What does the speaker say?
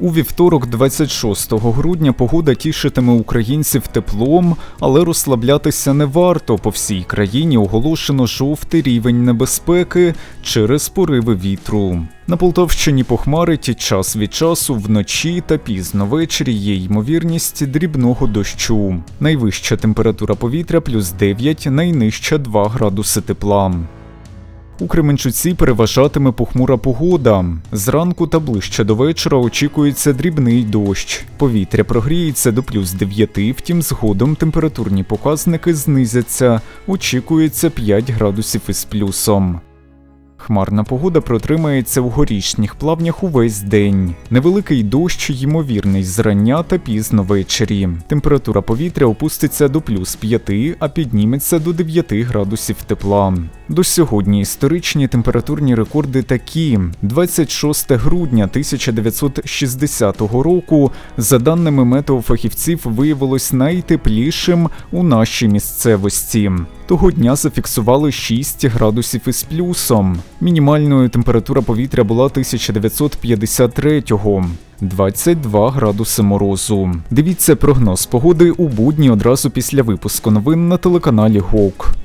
У вівторок, 26 грудня, погода тішитиме українців теплом, але розслаблятися не варто. По всій країні оголошено жовтий рівень небезпеки через пориви вітру. На Полтавщині похмарить час від часу вночі та пізно ввечері є ймовірність дрібного дощу. Найвища температура повітря плюс 9, найнижча 2 градуси тепла. У Кременчуці переважатиме похмура погода. Зранку та ближче до вечора очікується дрібний дощ. Повітря прогріється до плюс 9, втім згодом температурні показники знизяться. Очікується 5 градусів із плюсом. Хмарна погода протримається в горішніх плавнях увесь день. Невеликий дощ ймовірний зрання та пізно ввечері. Температура повітря опуститься до плюс 5, а підніметься до 9 градусів тепла. До сьогодні історичні температурні рекорди такі: 26 грудня 1960 року, за даними метеофахівців, виявилось найтеплішим у нашій місцевості. Того дня зафіксували 6 градусів із плюсом. Мінімальною температура повітря була 1953-го. 22 градуси морозу. Дивіться прогноз погоди у будні одразу після випуску новин на телеканалі ГОК.